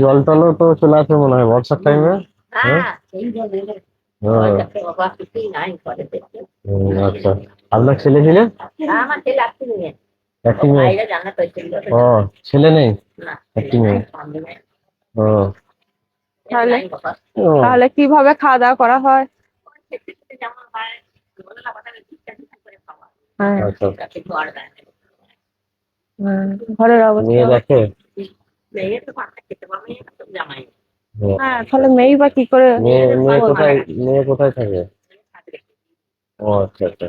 জল টলও তো চলে আসে মনে হয় বর্ষার টাইমে হ্যাঁ হুম, আচ্ছা। আপনার ছেলে ছেলে? একটি মেয়ে ও ছেলে নেই? একটি মেয়ে ও। তাহলে? তাহলে কীভাবে খাওয়া দাওয়া করা হয়? হ্যাঁ। আচ্ছা। হুম, ঘরের অবস্থা মেয়ে হ্যাঁ তাহলে মেয়ে বা কি করে মেয়ে মেয়ে কোথায় মেয়ে কোথায় থাকে? ও আচ্ছা আচ্ছা।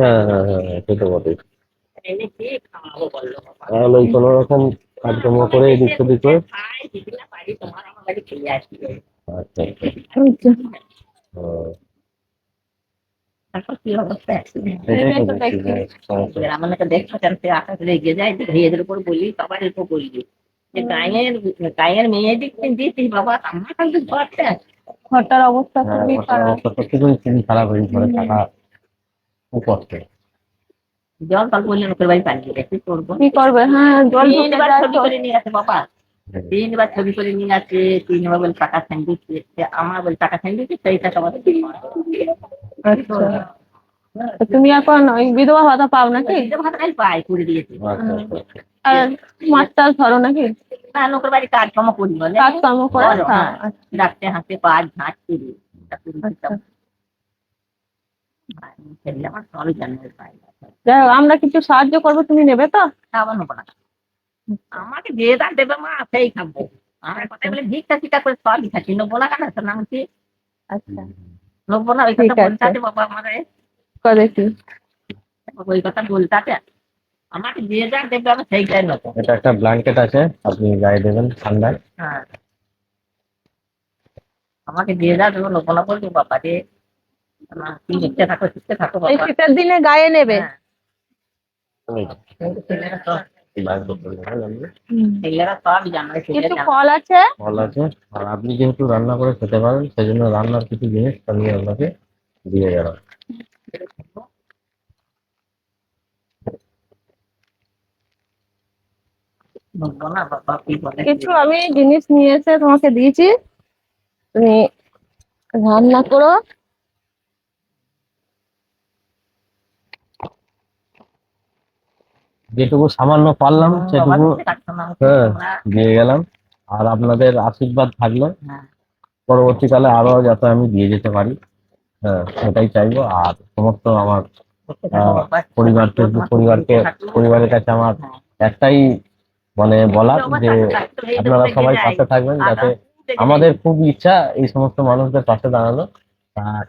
হ্যাঁ হ্যাঁ হ্যাঁ হ্যাঁ সে তো বটেই। তাহলে ওই কোনো রকম কাজকর্ম করে এদিক সেদিক করে? আচ্ছা আচ্ছা। ও, এটাই তো দেখছি কেন সে আকাশ রেগে যায় যে এদের উপর বলি সবার উপর বলি। গায়ের গায়ের মেয়ে দিকে দিয়েছি বাবা আমার কাছে ঘরটা ঘরটার অবস্থা হ্যাঁ খুবই বর্তমান খারাপ। অবস্থা সত্যি করে খুবই খারাপ এই ঘরে থাকা খুব কষ্ট জল টল বললে লোকের বাড়ি পালিয়ে গেছে করব? কি করবে? হ্যাঁ জল তিনবার ছবি করে নিয়ে বাবা। তিনবার ছবি করে নিয়ে গেছে তিনবার বলে টাকা ফ্যান দিচ্ছে আমার বলে টাকা ফ্যান সেইটা সবার আচ্ছা। তুমি এখন ওই বিধবা ভাতা পাও নাকি? ভাতাই পাই করে দিয়েছে। আচ্ছা আচ্ছা। আর মাছ টাছ ধরো নাকি? না লোকের বাড়ি কাজকর্ম করি বলে। কাজকর্ম করে। ডাকতে হাঁটতে পাঁচ ঝাঁট করি আচ্ছা। আমার যাই হোক কিছু সাহায্য করব তুমি নেবে তো? নেব না। আমাকে যে দান দেবে মা সেই খাব। আমার কথা বলে ভিক্ষা টিকা করে সবই খাচ্ছি নেব না কেন শোনা আমি আচ্ছা। নেব না ওই কথা বলতে বাবা আমার। দেখি ওই কথা বলতে আমাকে যে যা দেবে আমি সেইটাই নেব এটা একটা ব্ল্যাঙ্কেট আছে আপনি গায়ে দেবেন ঠান্ডায়। হ্যাঁ। আমাকে যে যা দেবো না বলব বাবা রে। তুমি থাকো শিখতে থাকো এই বাবা শীতের দিনে গায়ে নেবে। হ্যাঁ, কিছু ফল আছে? ফল আছে। আর আপনি যেহেতু রান্না করে খেতে পারেন সেজন্য রান্নার কিছু জিনিস আমি আপনাকে দিয়ে গেলাম নেব না বাবা কি বলে? কিছু আমি জিনিস নিয়ে এসে তোমাকে দিয়েছি। তুমি রান্না করো। যেটুকু সামান্য পারলাম সেটুকু হ্যাঁ দিয়ে গেলাম। আর আপনাদের আশীর্বাদ থাকল হ্যাঁ। পরবর্তীকালে আরও যাতে আমি দিয়ে যেতে পারি। হ্যাঁ সেটাই চাইব। আর সমস্ত আমার পরিবারকে পরিবারকে পরিবারের কাছে আমার একটাই মানে বলার যে আপনারা সবাই পাশে থাকবেন যাতে আমাদের খুব ইচ্ছা এই সমস্ত মানুষদের পাশে দাঁড়ানো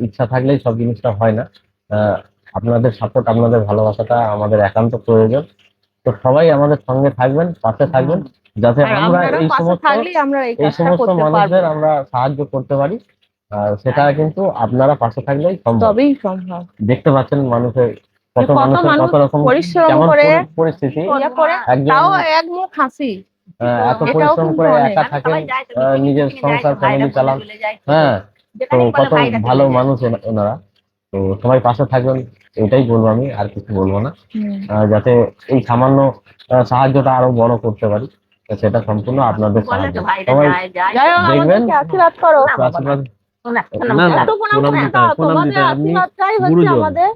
ইচ্ছা থাকলেই সব জিনিসটা হয় না। আপনাদের সাপোর্ট আপনাদের ভালোবাসাটা আমাদের একান্ত প্রয়োজন। তো সবাই আমাদের সঙ্গে থাকবেন পাশে থাকবেন যাতে আমরা এই সমস্ত এই সমস্ত মানুষদের আমরা সাহায্য করতে পারি। আর সেটা কিন্তু আপনারা পাশে থাকলেই সম্ভব। তবেই সম্ভব। দেখতে পাচ্ছেন মানুষের কত মানুষ কত রকম পরিশ্রম করে পরিস্থিতি? ইয়ে তাও এক মুখ হাসি। এত পরিশ্রম করে। একা থাকেন নিজের সংসার ফ্যামিলি চালান। হ্যাঁ তো কত ভালো মানুষ ওনারা তো সবাই পাশে থাকবেন এটাই বলব আমি আর কিছু বলব না। আহ, যাতে এই সামান্য সাহায্যটা আরও বড় করতে পারি সেটা সম্পূর্ণ আপনাদের সাহায্য। সবাই দেখবেন। আশীর্বাদ করো। আশীর্বাদ। না, না, প্রণাম দিতে প্রণাম দিতে আপনি গুরুজন। আমাদের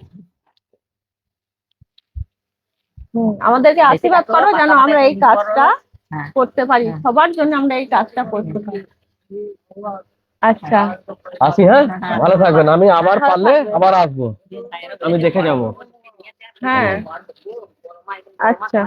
হুম, আমাদেরকে আশীর্বাদ করো যেন আমরা এই কাজটা হ্যাঁ। করতে পারি। হ্যাঁ। সবার জন্য আমরা এই কাজটা করতে পারি। আচ্ছা। আসি হ্যাঁ? ভালো থাকবেন। আমি আবার পারলে আবার আসব। আমি দেখে যাব। হ্যাঁ। আচ্ছা।